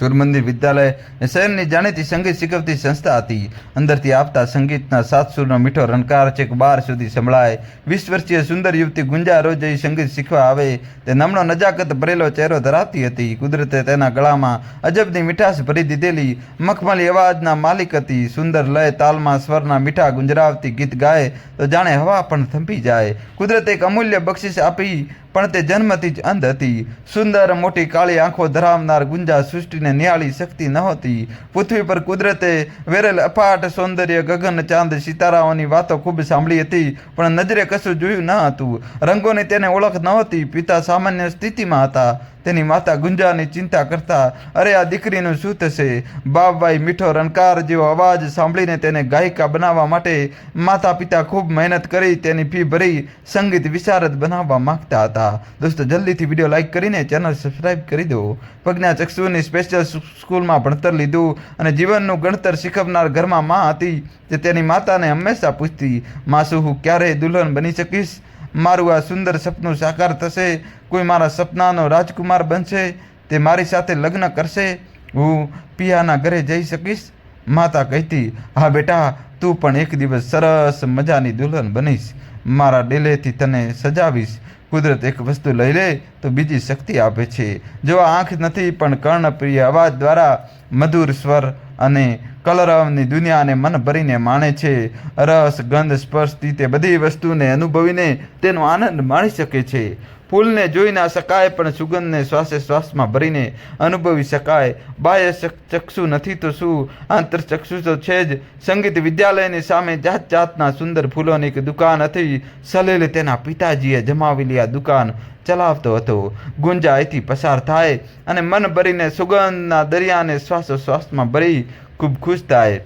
સૂરમંદિર વિદ્યાલય શહેરની જાણીતી સંગીત શીખવતી સંસ્થા હતી. અંદરથી આપતા સંગીતના સાત સૂરનો મીઠો રણકાર છેક બાર સુધી સંભળાય. વીસ વર્ષીય સુંદર યુવતી ગુંજા રોજ અહીં સંગીત શીખવા આવે, તે નમણો નજાકત ભરેલો ચહેરો ધરાવતી હતી. કુદરતે તેના ગળામાં અજબની મીઠાશ ભરી દીધેલી મખમલી અવાજના માલિક હતી. સુંદર લય તાલમાં સ્વરના મીઠા ગુંજરાવતી ગીત ગાય, તો જાણે હવા પણ થંભી જાય. કુદરતે એક અમૂલ્ય બક્ષિસ આપી પણ તે જન્મથી જ અંધ હતી. સુંદર મોટી કાળી આંખો ધરાવનાર ગુંજા સૃષ્ટિને નિહાળી શકતી નહોતી પૃથ્વી પર કુદરતે વેરેલ અફાટ સૌંદર્ય, ગગન, ચાંદ, સિતારાઓની વાતો ખૂબ સાંભળી હતી, પણ નજરે કશું જોયું ન હતું. રંગોની તેને ઓળખ નહોતી પિતા સામાન્ય સ્થિતિમાં હતા. તેની માતા ગુંજાની ચિંતા કરતા, અરે, આ દીકરીનું શું થશે? બાપભાઈ મીઠો રણકાર જેવો અવાજ સાંભળીને તેને ગાયિકા બનાવવા માટે માતા પિતા ખૂબ મહેનત કરી તેની ફી ભરી સંગીત વિશારદ બનાવવા માંગતા હતા. દોસ્તો, જલ્દીથી વીડિયો લાઇક કરીને ચેનલ સબસ્ક્રાઈબ કરી દો. પ્રજ્ઞા ચક્ષુની સ્પેશિયલ સ્કૂલમાં ભણતર લીધું અને જીવનનું ગણતર શીખવનાર ઘરમાં માં હતી તે તેની માતાને હંમેશા પૂછતી, માસુ, હું ક્યારેય દુલ્હન બની શકીશ? મારું આ સુંદર સપનું સાકાર થશે? કોઈ મારા સપનાનો રાજકુમાર બનશે, તે મારી સાથે લગ્ન કરશે, હું પિયાના ઘરે જઈ શકીશ. માતા કહેતી, હા બેટા, તું પણ એક દિવસ સરસ મજાની દુલ્હન બનીશ. મારા ડેલેથી તને સજાવીશ. કુદરત એક વસ્તુ લઈ લે, તો બીજી શક્તિ આપે છે. જો આંખ નથી, પણ કર્ણપ્રિય અવાજ દ્વારા મધુર સ્વર અને કલરવની દુનિયાને મન ભરીને માણે છે. રસ, ગંધ, સ્પર્શથી તે બધી વસ્તુને અનુભવીને તેનો આનંદ માણી શકે છે. ફૂલને જોઈ ના શકાય પણ સુગંધને શ્વાસે શ્વાસમાં ભરીને અનુભવી શકાય. બાહ્ય ચક- ચક્ષુ નથી તો શું? આંતર ચક્ષુ તો છે જ. સંગીત વિદ્યાલયની સામે જાત જાતના સુંદર ફૂલોની એક દુકાન હતી. સલેલ તેના પિતાજીએ જમાવેલી આ દુકાન. ચલાવતો હતો. ગુંજા અહીંથી પસાર થાય અને મન ભરીને સુગંધના દરિયાને શ્વાસોશ્વાસમાં ભરી ખૂબ ખુશ થાય.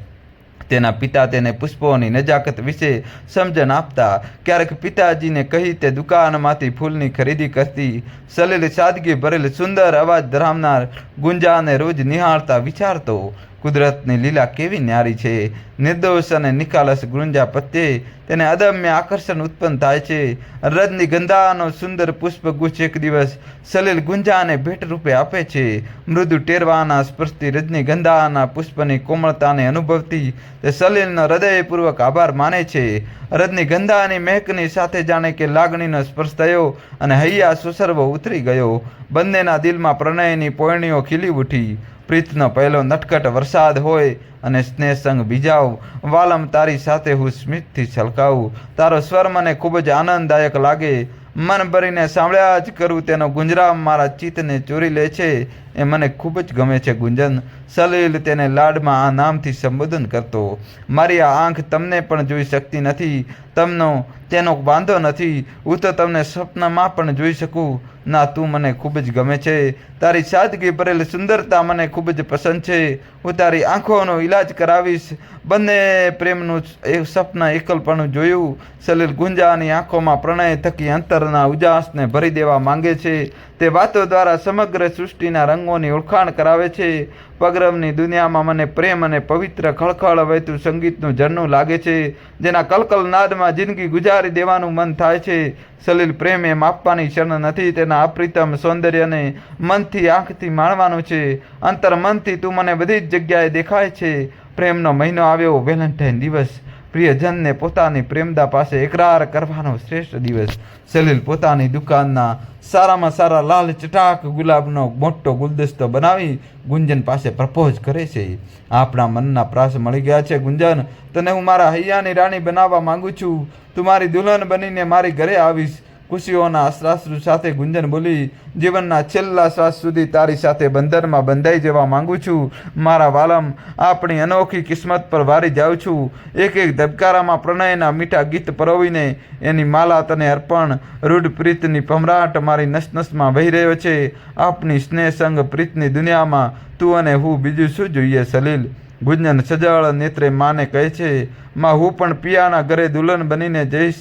તેના પિતા તેને પુષ્પોની નજાકત વિશે સમજણ આપતા ક્યારેક પિતાજીને કહી તે દુકાનમાંથી ફૂલની ખરીદી કરતી સલીલ સાદગી ભરેલ સુંદર અવાજ ધરાવનાર ગુંજાને રોજ નિહાળતા વિચારતો કુદરતની લીલા કેવી ન્યારી છે? નિર્દોષ અને નિખાલસ ગુંજા પ્રત્યે તેને અદમ્ય આકર્ષણ ઉત્પન્ન થાય છે. રજની ગંધાનો સુંદર પુષ્પગુચ્છ એક દિવસ સલીલ ગુંજાને ભેટ રૂપે આપે છે. મૃદુ ટેરવાના સ્પર્શથી રજનીગંધાના પુષ્પની કોમળતાને અનુભવતી તે સલીલનો હૃદયપૂર્વક આભાર માને છે. રજની ગંધાની મહેકની સાથે જાણે કે લાગણીનો સ્પર્શ થયો અને હૈયા સુસર્વો ઉતરી ગયો. બંનેના દિલમાં પ્રણયની પોયણીઓ ખીલી ઉઠી. પ્રીતનો પહેલો નટખટ વરસાદ હોય અને સ્નેહ સંગ બીજાવ, વાલમ તારી સાથે હું સ્મિતથી છલકાવું. તારો સ્વર મને ખૂબ જ આનંદદાયક લાગે. મન ભરીને સાંભળ્યા જ કરું તેનો ગુંજરામ મારા ચિત્તને ચોરી લે છે. એ મને ખૂબ જ ગમે છે ગુંજન. સલીલ તેને લાડમાં આ નામથી સંબોધન કરતો, મારી આ આંખ તમને પણ જોઈ શકતી નથી, તમનો, તેનો વાંધો નથી, હું તો તમને સ્વપ્નમાં પણ જોઈ શકું. ના, તું મને ખૂબ જ ગમે છે. તારી સાદગી ભરેલી સુંદરતા મને ખૂબ જ પસંદ છે. હું તારી આંખોનો ઈલાજ કરાવીશ. બંને પ્રેમનું એ સપન એકલપણું જોયું. સલીલ ગુંજાની આંખોમાં પ્રણય થકી અંતરના ઉજાસને ભરી દેવા માંગે છે. તે વાતો દ્વારા સમગ્ર સૃષ્ટિના રંગોની ઓળખાણ કરાવે છે. પગરવની દુનિયામાં મને પ્રેમ અને પવિત્ર ખળખળ વહેતું સંગીતનું ઝરણું લાગે છે, જેના કલકલ નાદમાં જિંદગી ગુજારી દેવાનું મન થાય છે. સલીલ પ્રેમ એ માપવાની ક્ષણ નથી, તેના અપ્રિતમ સૌંદર્યને મનથી આંખથી માણવાનું છે. અંતર મનથી તું મને બધી જ જગ્યાએ દેખાય છે. પ્રેમનો મહિનો આવ્યો, વેલેન્ટાઇન દિવસ. પ્રિયજનને પોતાની પ્રેમદા પાસે એકરાર કરવાનો શ્રેષ્ઠ દિવસ. સલીલ પોતાની દુકાનના સારામાં સારા લાલ ચટાક, ગુલાબનો મોટો ગુલદસ્તો બનાવી ગુંજન પાસે પ્રપોઝ કરે છે. આપણા મનના પ્રાસ મળી ગયા છે, ગુંજન. તને હું મારા હૈયાની રાણી બનાવવા માંગુ છું. તું મારી દુલ્હન બનીને મારી ઘરે આવીશ. ખુશીઓના અશ્રાશ્રુ સાથે ગુંજન બોલી, જીવનના છેલ્લા શ્વાસ સુધી તારી સાથે બંધનમાં બંધાઈ જવા માંગુ છું. મારા વાલમ, આપણી અનોખી કિસ્મત પર વારી જાઉં છું. એક એક ધબકારામાં પ્રણયના મીઠા ગીત પરોવીને એની માલા તને અર્પણ. રૂઢ પ્રીતની ભમરાટ મારી નસનસમાં વહી રહ્યો છે. આપની સ્નેહ સંગ પ્રીતની દુનિયામાં તું અને હું બીજું શું જોઈએ સલીલ? ગુંજન સજળ નેત્રે માને કહે છે, માં હું પણ પિયાના ઘરે દુલ્હન બનીને જઈશ.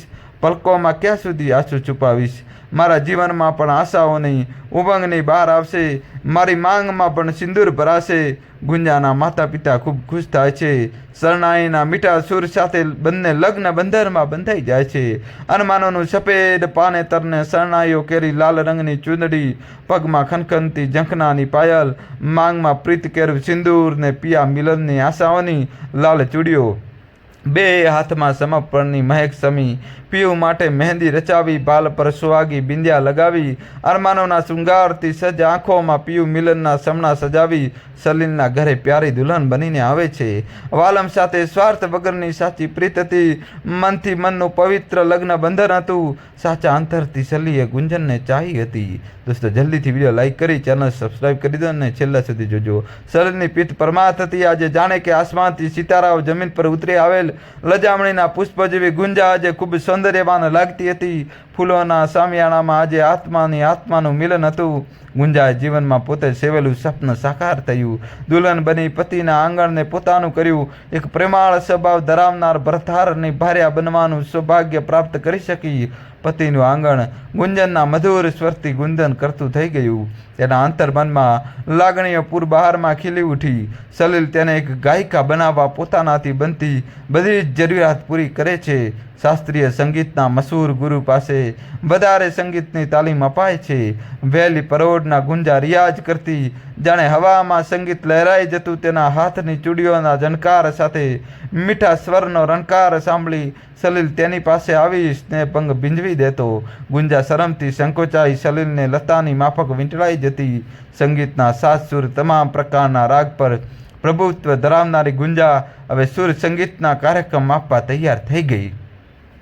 પલકોમાં ક્યાં સુધી આંસુ છુપાવીશ? મારા જીવનમાં પણ આશાઓની ઉમંગની બહાર આવશે. મારી માંગમાં પણ સિંદૂર ભરાશે. ગુંજાના માતા પિતા ખૂબ ખુશ થાય છે. શરણાઈના મીઠા સુર સાથે બંને લગ્ન બંધનમાં બંધાઈ જાય છે. અનમાનોનું સફેદ પાનેતરને શરણાઈઓ કેરી લાલ રંગની ચૂંદડી, પગમાં ખનખનતી ઝંખનાની પાયલ, માંગમાં પ્રીત કેરું સિંદૂર ને પિયા મિલનની આશાઓની લાલ ચૂડીઓ બે હાથમાં સમર્પણની મહેક સમી પીવું માટે મહેંદી રચાવી, બાલ પર સુહાગી બિંદિયા લગાવી, અરમાનોના શૃંગારથી સજ્જ આંખોમાં પીયું મિલનના સમણા સજાવી, સલીલના ઘરે પ્યારી દુલ્હન બનીને આવે છે. વાલમ સાથે સ્વાર્થ વગરની સાચી પ્રીત હતી. મનથી મનનું પવિત્ર લગ્ન બંધન હતું. સાચા અંતરથી સલીએ ગુંજનને ચાહી હતી. દોસ્તો, જલ્દીથી વીડિયો લાઈક કરી, ચેનલ સબસ્ક્રાઈબ કરી દો અને છેલ્લા સુધી જોજો. સલીલની પીઠ પરમાર્થ હતી. આજે જાણે કે આસમાનથી સિતારાઓ જમીન પર ઉતરી આવેલ લજામણીના પુષ્પ જેવી ગુંજા આજે ખૂબ સૌંદર્યવાન લાગતી હતી. ફૂલોના સામિયાણામાં આજે આત્માની આત્માનું મિલન હતું. ગુંજાએ જીવનમાં પોતે સેવેલું સ્વપ્ન સાકાર થયું. દુલ્હન બની પતિના આંગણને પોતાનું કર્યું. એક પ્રેમાળ સ્વભાવ ધરાવનાર ભરથારની ભાર્યા બનવાનું સૌભાગ્ય પ્રાપ્ત કરી શકી. પતિનું આંગણ ગુંજનના મધુર સ્વરથી ગુંજન કરતું થઈ ગયું. તેના અંતર્મનમાં લાગણીઓ પૂર બહારમાં ખીલી ઉઠી. સલીલ તેને એક ગાયિકા બનાવવા પોતાનાથી બનતી બધી જ જરૂરિયાત પૂરી કરે છે. શાસ્ત્રીય સંગીતના મશહૂર ગુરુ પાસે વધારે સંગીતની તાલીમ અપાય છે. વહેલી પરોઢના ગુંજા રિયાઝ કરતી, જાણે હવામાં સંગીત લહેરાઈ જતું, તેના હાથની ચૂડીઓના ઝનકાર સાથે મીઠા સ્વરનો રણકાર સાંભળી સલીલ તેની પાસે આવી સ્નેહભંગ ભીંજવી દેતો. ગુંજા શરમથી સંકોચાઈ સલીલને લતાની માફક વીંટળાઈ જતી. સંગીતના સાત સુર તમામ પ્રકારના રાગ પર પ્રભુત્વ ધરાવનારી ગુંજા હવે સુર સંગીતના કાર્યક્રમ આપવા તૈયાર થઈ ગઈ.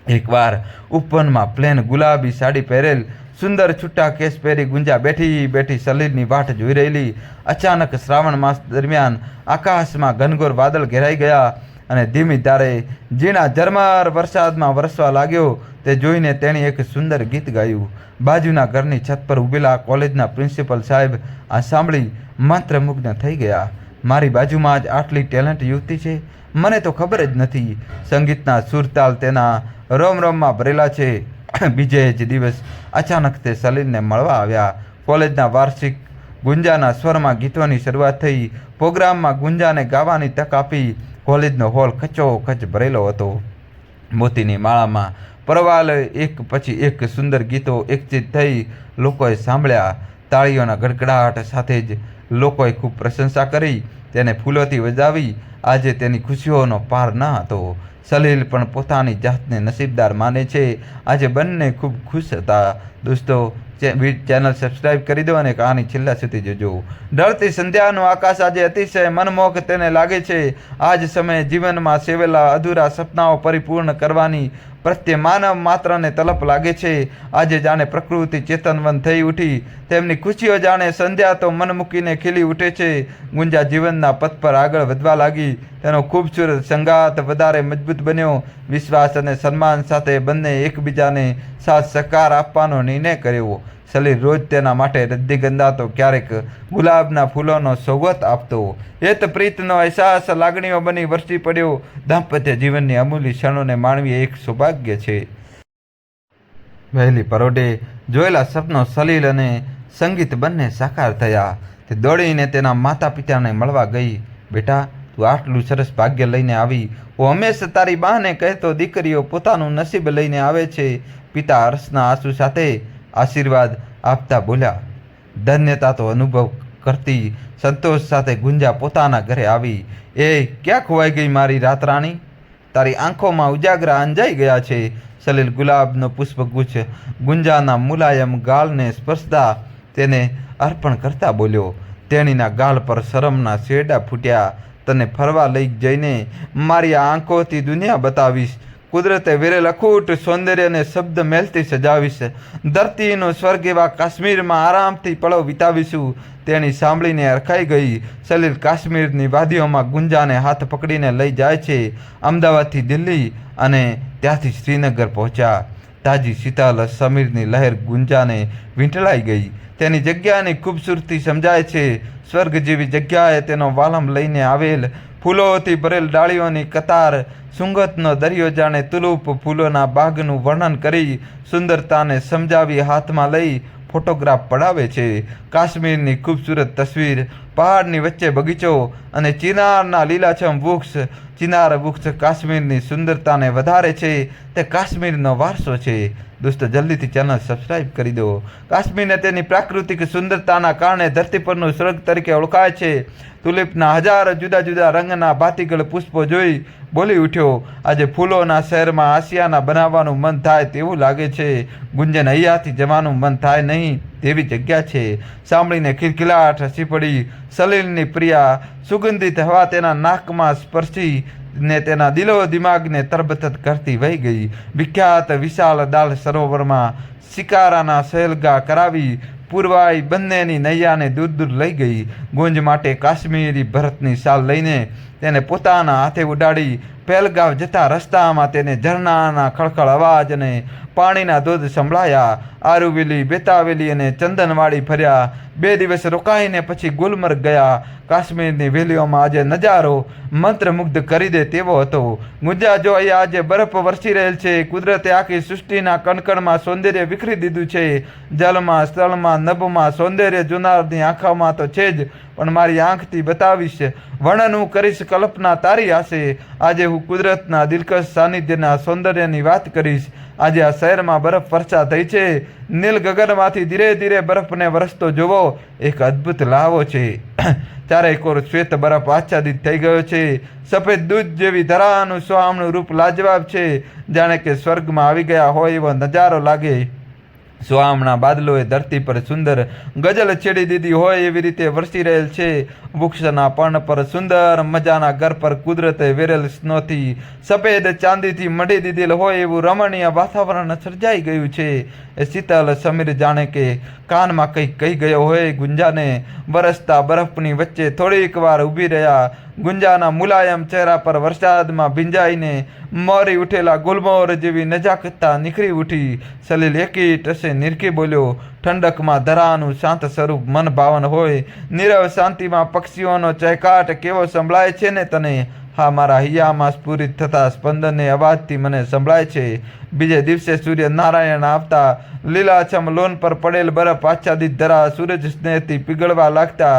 એકવાર ઉપવનમાં પ્લેન ગુલાબી સાડી પહેરેલ સુંદર છૂટા કેસ પહેરી ગુંજા બેઠી બેઠી સલીલની વાટ જોઈ રહેલી. અચાનક શ્રાવણ માસ દરમિયાન આકાશમાં ઘનઘોર વાદળ ઘેરાઈ ગયા અને ધીમી ધારે ઝીણા ઝરમર વરસાદમાં વરસવા લાગ્યો. તે જોઈને તેણે એક સુંદર ગીત ગાયું. બાજુના ઘરની છત પર ઊભેલા કોલેજના પ્રિન્સિપલ સાહેબ આ સાંભળી મંત્રમુગ્ન થઈ ગયા. મારી બાજુમાં જ આટલી ટેલેન્ટ યુવતી છે. મને તો ખબર જ નથી. સંગીતના સુરતાલ તેના રોમ રોમમાં ભરેલા છે. બીજે જ દિવસ અચાનક તે સલીલને મળવા આવ્યા. કોલેજના વાર્ષિક ગુંજાના સ્વરમાં ગીતોની શરૂઆત થઈ. પ્રોગ્રામમાં ગુંજાને ગાવાની તક આપી. કોલેજનો હોલ ખચો ખચ ભરેલો હતો. મોતીની માળામાં પરવાલ એક પછી એક સુંદર ગીતો એકચિત થઈ લોકોએ સાંભળ્યા. તાળીઓના ગડગડાટ સાથે જ લોકોએ ખૂબ પ્રશંસા કરી. તેને ફૂલોથી વજાવી, આજે તેની ખુશીઓનો પાર ન હતો. સલીલ પણ પોતાની જાતને નસીબદાર માને છે. આજે બંને ખૂબ ખુશ હતા. દોસ્તો ચેનલ સબસ્ક્રાઇબ કરી દો અને કહાની છેલ્લા સુધી જોજો ઢળતી સંધ્યાનું આકાશ આજે અતિશય મનમોહક તેને લાગે છે. આ જ સમયે જીવનમાં સેવેલા અધૂરા સપનાઓ પરિપૂર્ણ કરવાની પ્રત્યે માનવ માત્રને તલપ લાગે છે. આજે જાણે પ્રકૃતિ ચેતનવંત થઈ ઉઠી. તેમની ખુશીઓ જાણે સંધ્યા તો મન મૂકીને ખીલી ઉઠે છે. ગુંજા જીવનના પથ પર આગળ વધવા લાગી. તેનો ખૂબસૂરત સંગાત વધારે મજબૂત બન્યો. વિશ્વાસ અને સન્માન સાથે બંને એકબીજાને સાથ સહકાર આપવાનો નિર્ણય કર્યો. સલીલ રોજ તેના માટે રદ્દી ગંધાતો ક્યારેક ગુલાબના ફૂલોનો સૌગત આપતો. એત પ્રીતનો અહેસાસ લાગણીઓ બની વરસી પડ્યો. દાંપત્ય જીવનની અમૂલ્ય ક્ષણોને માણવી એક સૌભાગ્ય છે. વહેલી પરોઢે જોયેલા સપનો સલીલ અને સંગીત બંને સાકાર થયા. તે દોડીને તેના માતા પિતાને મળવા ગઈ. બેટા તું આટલું સરસ ભાગ્ય લઈને આવી. હું હંમેશા તારી બાને કહેતો, દીકરીઓ, પોતાનું નસીબ લઈને આવે છે. પિતા હર્ષના આંસુ સાથે આશીર્વાદ આપતા બોલ્યા. ધન્યતા તો અનુભવ કરતી સંતોષ સાથે ગુંજા પોતાના ઘરે આવી. એ ક્યાં ખોવાઈ ગઈ મારી રાતરાણી તારી આંખોમાં ઉજાગરા અંજાઈ ગયા છે. સલીલ ગુલાબનો પુષ્પગુચ્છ ગુંજાના મુલાયમ ગાલને સ્પર્શતા તેને અર્પણ કરતા બોલ્યો. તેણીના ગાલ પર શરમના શેરડા ફૂટ્યા. તને ફરવા લઈ જઈને મારી આંખોથી દુનિયા બતાવીશ. કુદરતે વેરેલ અખૂટ સૌંદર્યને શબ્દ મેલથી સજાવીશ. ધરતીનો સ્વર્ગ એવા કાશ્મીરમાં આરામથી પળો વિતાવીશું. તેણી સાંભળીને અરખાઈ ગઈ. સલીલ કાશ્મીરની વાદીઓમાં ગુંજાને હાથ પકડીને લઈ જાય છે. અમદાવાદથી દિલ્હી અને ત્યાંથી શ્રીનગર પહોંચ્યા. તાજી શીતલ, સમીરની લહેર ગુંજાને વીંટળાઈ ગઈ. તેની જગ્યાની ખૂબસૂરતી સમજાય છે. સ્વર્ગ જેવી જગ્યાએ તેનો વાલમ લઈને આવેલ ફૂલોથી ભરેલ ડાળીઓની કતાર, સુંગતનો દરિયો જાણે તુલુપ ફૂલોના બાગનું વર્ણન કરી સુંદરતાને સમજાવી હાથમાં લઈ ફોટોગ્રાફ પડાવે છે. કાશ્મીરની ખૂબસૂરત તસવીર પહાડની વચ્ચે બગીચો અને ચિનારના લીલાછમ વૃક્ષ. ચિનાર વૃક્ષ કાશ્મીરની સુંદરતાને વધારે છે. તે કાશ્મીરનો વારસો છે. દોસ્તો, જલ્દીથી ચેનલ સબસ્ક્રાઇબ કરી દો. કાશ્મીરને તેની પ્રાકૃતિક સુંદરતાના કારણે ધરતી પરનું સ્વર્ગ તરીકે ઓળખાય છે. તુલિપના હજારો જુદા જુદા રંગના ભાતીગળ પુષ્પો જોઈ બોલી ઉઠ્યો, આજે ફૂલોના શહેરમાં આસિયાના બનાવવાનું મન થાય તેવું લાગે છે. ગુંજન અહીંયાથી જવાનું મન થાય નહીં. તેવી જગ્યા છે. સાંભળીને ખિલખિલાટ હસી પડી. સલીલની પ્રિયા સુગંધિત હવા તેના નાકમાં સ્પર્શી ને તેના દિલો દિમાગને તરબતત કરતી વહી ગઈ. વિખ્યાત વિશાળ દાલ સરોવરમાં શિકારાના સહેલગા કરાવી પૂર્વાઈ બંનેની નૈયાને દૂર દૂર લઈ ગઈ. ગુંજ માટે કાશ્મીરી ભરતની શાલ લઈને તેને પોતાના હાથે ઉડાડી પહેલગાવ જતા રસ્તામાં તેને ઝરણાના ખળખળ અવાજ અને પાણીના ધોધ સંભળાયા. આરુવેલી, બેતાવેલી અને ચંદનવાડી ફર્યા. બે દિવસ રોકાઈને પછી ગુલમર્ગ ગયા. કાશ્મીરની વેલીઓમાં આજે નજારો મંત્રમુગ્ધ કરી દે તેવો હતો. ગુંજા જો અહીંયા આજે બરફ વરસી રહેલ છે. કુદરતે આખી સૃષ્ટિના કણકણમાં સૌંદર્ય વિખરી દીધું છે. જલમાં, સ્થળમાં, નભમાં સૌંદર્ય જુનારની આંખોમાં તો છે જ, પણ મારી આંખથી બતાવીશ. વર્ણન હું કરીશ, કલ્પના તારી આશે. આજે હું કુદરતના દિલકશ સાનિધ્યના સૌંદર્યની વાત કરીશ. આજે આ શહેરમાં બરફ વર્ષા થઈ છે. નીલ ગગનમાંથી ધીરે ધીરે બરફને વરસતો જોવો એક અદ્ભુત લાવો છે. ચારે કોર શ્વેત બરફ આચ્છાદિત થઈ ગયો છે. સફેદ દૂધ જેવી ધરાનું સ્વામનું રૂપ લાજવાબ છે. જાણે કે સ્વર્ગમાં આવી ગયા હોય એવો નજારો લાગે. સુહામણા બાદલોએ ધરતી પર સુંદર ગઝલ છેડી દીધી હોય એવી રીતે વરસી રહેલ છે. વૃક્ષના પણ પર સુંદર મજાના ઘર પર કુદરતે વેરેલ સ્નોથી સફેદ ચાંદીથી મઢી દીધેલ હોય એવું રમણીય વાતાવરણ સર્જાઈ ગયું છે. એ શીતલ સમીર જાણે કે કાનમાં કંઈક કહી ગયો હોય, ગુંજાને વરસતા બરફની વચ્ચે થોડીક વાર ઊભી રહ્યા ગુંજાના મુલાયમ ચહેરા પર વરસાદમાં ભીંજાઈને મરી ઉઠેલા ગુલમોર જેવી નજાકતતા નીકળી ઉઠી. સલીલ એકી ટસે નિરખી બોલ્યો, ઠંડકમાં ધરાનું શાંત સ્વરૂપ મન ભાવન હોય. નીરવ શાંતિમાં પક્ષીઓનો ચહેકાટ કેવો સંભળાય છે ને તને? હા, મારા હૈયામાં સ્ફુરિત થતા સ્પંદનને અવાજથી મને સંભળાય છે. બીજે દિવસે સૂર્ય નારાયણ આવતા લીલાછમ લોન પર પડેલ બરફ આચ્છાદિત ધરા સૂરજ સ્નેહથી પીગળવા લાગતા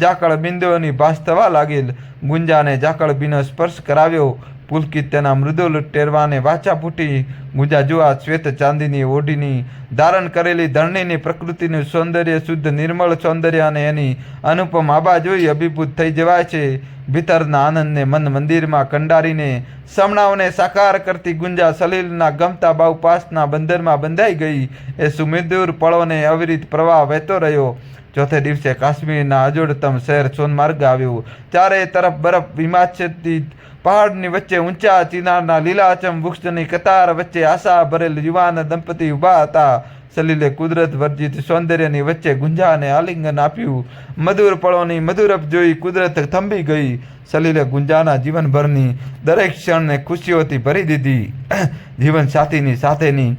ઝાકળ બિંદુઓની ભાસ થવા લાગેલ ગુંજાને ઝાકળ બીનો સ્પર્શ કરાવ્યો. પુલકિત તેના મૃદુલ ટેરવાને વાચા ફૂટી ગુંજા જુઆ શ્વેત ચાંદીની ઓઢીની ધારણ કરેલી ધરણીની પ્રકૃતિનું સૌંદર્ય શુદ્ધ નિર્મળ સૌંદર્ય અને એની અનુપમ આબા જોઈ અભિભૂત થઈ જવાય છે. ભીતરના આનંદને મન મંદિરમાં કંડારીને સમણાઓને સાકાર કરતી ગુંજા સલીલના ગમતા બાઉ પાસના બંદરમાં બંધાઈ ગઈ. એ સુમિદુર પળોને અવિરિત પ્રવાહ વહેતો રહ્યો. ચોથે દિવસે કાશ્મીરના અજોડતમ શહેર સોનમાર્ગ આવ્યું. ચારે તરફ બરફ હિમાચ્છાદિત પહાડની વચ્ચે ઊંચા ચિનારના લીલાચમ વૃક્ષની કતાર વચ્ચે આશા ભરેલ યુવાન દંપતી ઊભા હતા. સલીલે કુદરત વર્જિત સૌંદર્યની વચ્ચે ગુંજાને આલિંગન આપ્યું. મધુર પળોની મધુરપ જોઈ કુદરત થંભી ગઈ. સલીલે ગુંજાના જીવનભરની દરેક ક્ષણને ખુશીઓથી ભરી દીધી. જીવન સાથીની સાથેની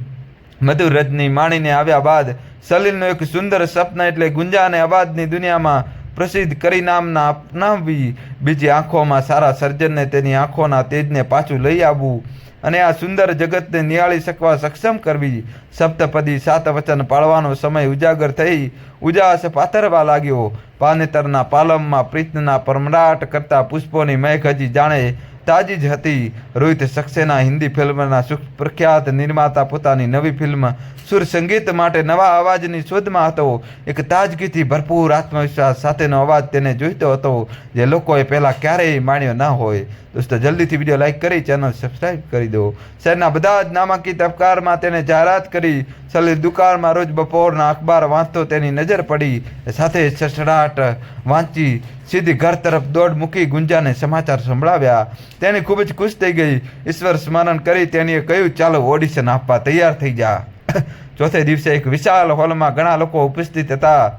મધુર રજની માણીને આવ્યા બાદ સલીલનું એક સુંદર સપના એટલે ગુંજાને અવાજની દુનિયામાં પ્રસિદ્ધ કરી નામના અપનાવવી બીજી આંખોમાં સારા સર્જનને તેની આંખોના તેજને પાછું લઈ આવવું અને આ સુંદર જગતને નિહાળી શકવા સક્ષમ કરવી. સપ્તપદી સાત વચન પાળવાનો સમય ઉજાગર થઈ ઉજાસ પાથરવા લાગ્યો. પાનેતરના પાલમમાં પ્રીતના પરમરાટ કરતા પુષ્પોની મેઘ હજી જાણે તાજી જ હતી. રોહિત સક્સેના હિન્દી ફિલ્મના સુખ પ્રખ્યાત નિર્માતા પોતાની નવી ફિલ્મ સુર સંગીત માટે નવા અવાજની શોધમાં હતો. એક તાજગીથી ભરપૂર આત્મવિશ્વાસ સાથેનો અવાજ તેને જોઈતો હતો, જે લોકોએ પહેલાં ક્યારેય માણ્યો ન હોય. દોસ્તો, જલ્દીથી વીડિયો લાઇક કરી, ચેનલ સબસ્ક્રાઈબ કરી દો. શહેરના બધા જ નામાંકિત અપકારમાં તેને જાહેરાત કરી. સલીલ દુકાળમાં રોજ બપોરના અખબાર વાંચતો તેની નજર પડી. સાથે સસડાટ વાંચી સીધી ઘર તરફ દોડ મૂકી ગુંજાને સમાચાર સંભળાવ્યા. તેની ખૂબ જ ખુશ થઈ ગઈ. ઈશ્વર સ્મરણ કરી તેણીએ કહ્યું, ચાલો ઓડિશન આપવા તૈયાર થઈ જા. ચોથે દિવસે એક વિશાળ હોલમાં ઘણા લોકો ઉપસ્થિત હતા.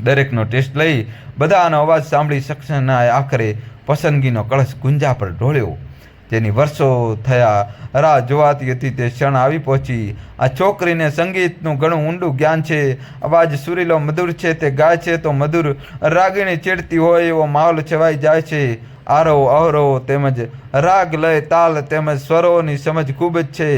દરેકનો ટેસ્ટ લઈ બધાનો અવાજ સાંભળી સક્ષના આખરે પસંદગીનો કળશ ગુંજા પર ઢોળ્યો. જેની વર્ષો થયા. રાહ જોવાતી હતી તે ક્ષણ આવી પહોંચી. આ છોકરીને સંગીતનું ઘણું ઊંડું જ્ઞાન છે. અવાજ સુરીલો મધુર છે, તે ગાય છે તો મધુર રાગીણી ચીડતી હોય એવો માહોલ છવાઈ જાય છે. આરોહ અવરોહ તેમજ રાગ, લય, તાલ તેમજ સ્વરોની સમજ ખૂબ જ છે.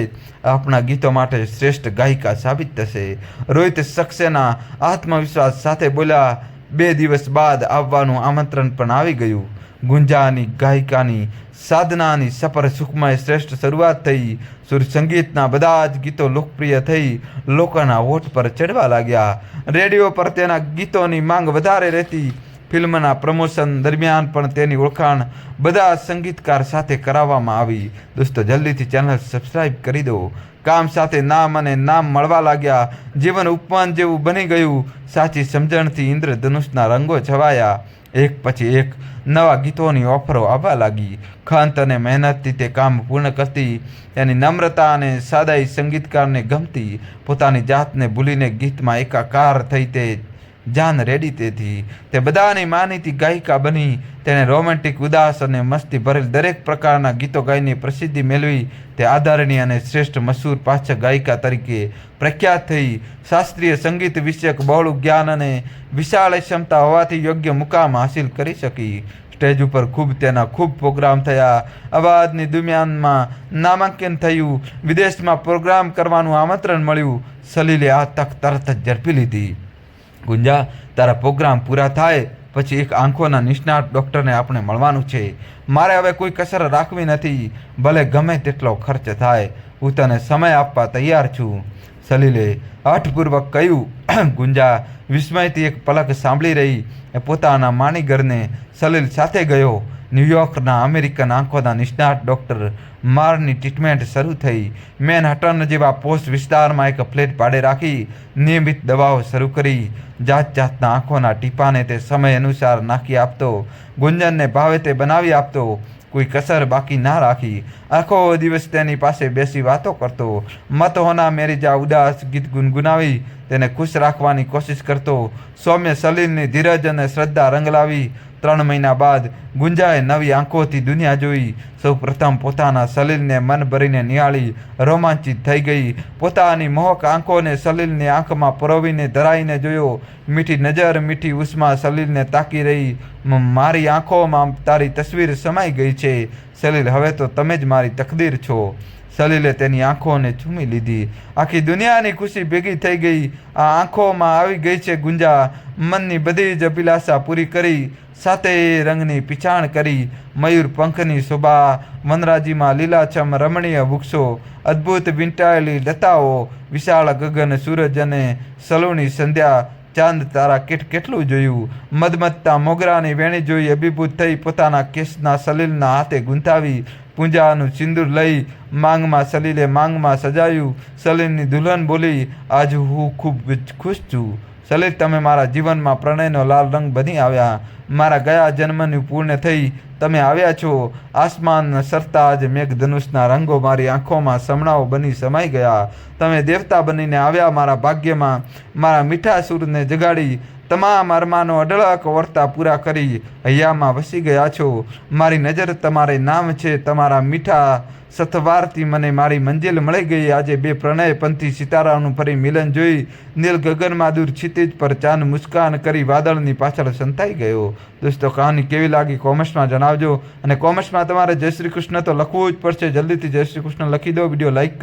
આપણા ગીતો માટે શ્રેષ્ઠ ગાયિકા સાબિત થશે. રોહિત સક્સેના આત્મવિશ્વાસ સાથે બોલ્યા, બે દિવસ બાદ આવવાનું આમંત્રણ પણ આવી ગયું. ગુંજાની, ગાયિકાની, સાધનાની, સફર સુખમય શ્રેષ્ઠ શરૂઆત થઈ. સુર સંગીતના બધા જ ગીતો લોકપ્રિય થઈ. લોકોના હોઠ પર ચડવા લાગ્યા. રેડિયો પર તેના ગીતોની માંગ વધારે રહેતી. ફિલ્મના પ્રમોશન દરમિયાન પણ તેની ઓળખાણ બધા સંગીતકાર સાથે કરાવવામાં આવી. દોસ્તો, જલ્દીથી ચેનલ સબસ્ક્રાઇબ કરી દો. કામ સાથે નામ અને નામ મળવા લાગ્યા. જીવન ઉપમાન જેવું બની ગયું. સાચી સમજણથી ઇન્દ્રધનુષના રંગો છવાયા. એક પછી એક નવા ગીતોની ઓફરો આવવા લાગી. ખંત અને મહેનતથી તે કામ પૂર્ણ કરતી, તેની નમ્રતા અને સાદાઈ સંગીતકારને ગમતી, પોતાની જાતને ભૂલીને ગીતમાં એકાકાર થઈ તે જાન રેડી તેથી. તે બધાની માનીતી ગાયિકા બની. તેણે રોમેન્ટિક ઉદાસ અને મસ્તી ભરેલ દરેક પ્રકારના ગીતો ગાઈને પ્રસિદ્ધિ મેળવી. તે આદરણીય અને શ્રેષ્ઠ મશહૂર પાછળ ગાયિકા તરીકે પ્રખ્યાત થઈ. શાસ્ત્રીય સંગીત વિષયક બહોળું જ્ઞાન અને વિશાળ ક્ષમતા હોવાથી યોગ્ય મુકામ હાસિલ કરી શકી. સ્ટેજ ઉપર ખૂબ તેના ખૂબ પ્રોગ્રામ થયા. અવાજની દુમિયાનમાં નામાંકન થયું. વિદેશમાં પ્રોગ્રામ કરવાનું આમંત્રણ મળ્યું. સલીલે આ તક તરત જ ઝડપી લીધી. ગુંજા, તારા પ્રોગ્રામ પૂરા થાય, પછી એક આંખોના નિષ્ણાત ડૉક્ટરને આપણે મળવાનું છે. મારે હવે કોઈ કસર રાખવી નથી, ભલે ગમે તેટલો ખર્ચ થાય, હું તને સમય આપવા તૈયાર છું. સલીલે હઠપૂર્વક કહ્યું ગુંજા, વિસ્મયથી એક પલક સાંભળી રહી. એ પોતાના માણીગરને સલીલ સાથે ગયો. ન્યૂયોર્કના અમેરિકન આંખોના નિષ્ણાત ડૉક્ટર મારની ટ્રીટમેન્ટ શરૂ થઈ. મેનહટન જેવા પોસ્ટ વિસ્તારમાં એક ફ્લેટ ભાડે રાખી નિયમિત દવાઓ શરૂ કરી. જાત જાતના આંખોના ટીપાને તે સમય અનુસાર નાખી આપતો. ગુંજનને ભાવે તે બનાવી આપતો. કોઈ કસર બાકી ના રાખી. આખો દિવસ તેની પાસે બેસી વાતો કરતો. મત હોના મેરી ઉદાસ ગીત ગુનગુનાવી. તેને ખુશ રાખવાની કોશિશ કરતો સૌમ્ય સલીલની ધીરજ અને શ્રદ્ધા રંગ લાવી ત્રણ મહિના બાદ ગુંજાએ નવી આંખોથી દુનિયા જોઈ. સૌ પ્રથમ પોતાના સલીલને મન ભરીને નિહાળી રોમાંચિત થઈ ગઈ. પોતાની મોહક આંખોને સલીલની આંખમાં પરોવીને ધરાઈને જોયો. મીઠી નજર, મીઠી ઉષ્મા સલીલને તાકી રહી. મારી આંખોમાં તારી તસવીર સમાઈ ગઈ છે. સલીલ, હવે તો તમે જ મારી તકદીર છો. સલીલે તેની આંખોને ચૂમી લીધી. આખી દુનિયાની ખુશી ભેગી થઈ ગઈ. આ આંખોમાં આવી ગઈ છે ગુંજા. મનની બધી જ અભિલાષા પૂરી કરી, સાથે રંગની પીછાણ કરી. મયુર પંખની શોભા વનરાજીમાં લીલાછમ રમણીય વૃક્ષો, અદ્ભુત વીંટાયેલી લતાઓ, વિશાળ ગગન સૂરજ અને સલોની સંધ્યા ચાંદ તારા કેટ કેટલું જોયું? મદમત્તા મોગરાની વેણી જોઈ અભિભૂત થઈ પોતાના કેસના સલીલના હાથે ગૂંથાવી પૂંજાનું સિંદૂર લઈ માંગમાં સલીલે માંગમાં સજાયું. સલીલની દુલ્હન બોલી, આજ હું ખૂબ ખુશ છું. સલીલ, તમે મારા જીવનમાં પ્રણયનો લાલ રંગ બની આવ્યા. મારા ગયા જન્મની પૂર્ણ થઈ તમે આવ્યા છો. આસમાન સરતા જ મેઘધનુષના રંગો મારી આંખોમાં સમણાઓ બની સમાઈ ગયા. તમે દેવતા બનીને આવ્યા મારા ભાગ્યમાં. મારા મીઠા સૂરને જગાડી તમામ અરમાનો અઢળક વર્તા પૂરા કરી હૈયામાં વસી ગયા છો. મારી નજર તમારે નામ છે, તમારા મીઠા સથવારથી મને મારી મંજિલ મળી ગઈ. આજે બે પ્રણય પંથી સિતારાનું ફરી મિલન જોઈ નીલ ગગનમાં દૂર છિતિજ પર ચાંદ મુસ્કાન કરી વાદળની પાછળ સંતાઈ ગયો. દોસ્તો, કહાની કેવી લાગી કોમર્સમાં જણાવજો અને કોમેન્ટ્સમાં તમારે જય શ્રી કૃષ્ણ તો લખવું જ પડશે. જલ્દીથી જય શ્રી કૃષ્ણ લખી દો, વીડિયો લાઇક કરી